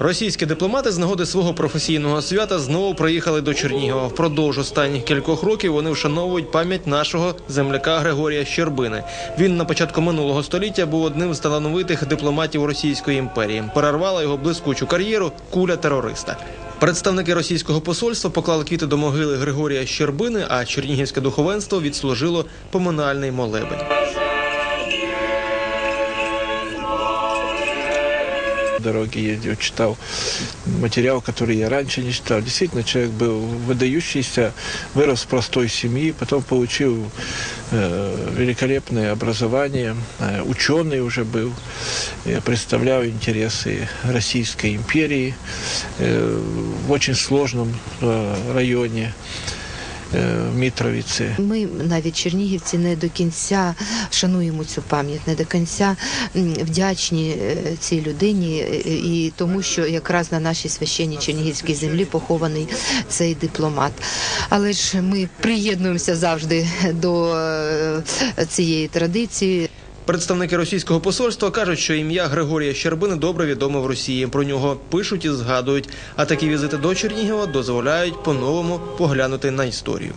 Російські дипломати з нагоди свого професійного свята знову приїхали до Чернігова. Впродовж останніх кількох років вони вшановують пам'ять нашого земляка Григорія Щербини. Він на початку минулого століття був одним з талановитих дипломатів Російської імперії. Перервала його блискучу кар'єру куля терориста. Представники російського посольства поклали квіти до могили Григорія Щербини, а чернігівське духовенство відслужило поминальний молебень. дороге ездил, читал материал, который я раньше не читал. Действительно, человек был выдающийся, вырос в простой семьи, потом получил э, великолепное образование, э, ученый уже был, э, представлял интересы Российской империи э, в очень сложном э, районе э, в Мітровіці. Ми навіть чернігівці не до кінця шануємо цю пам'ять, не до кінця вдячні е, цій людині е, і тому, що якраз на нашій священній чернігівській землі похований цей дипломат. Але ж ми приєднуємося завжди до е, цієї традиції. Представники російського посольства кажуть, що ім'я Григорія Щербини добре відомо в Росії. Про нього пишуть і згадують. А такі візити до Чернігова дозволяють по-новому поглянути на історію.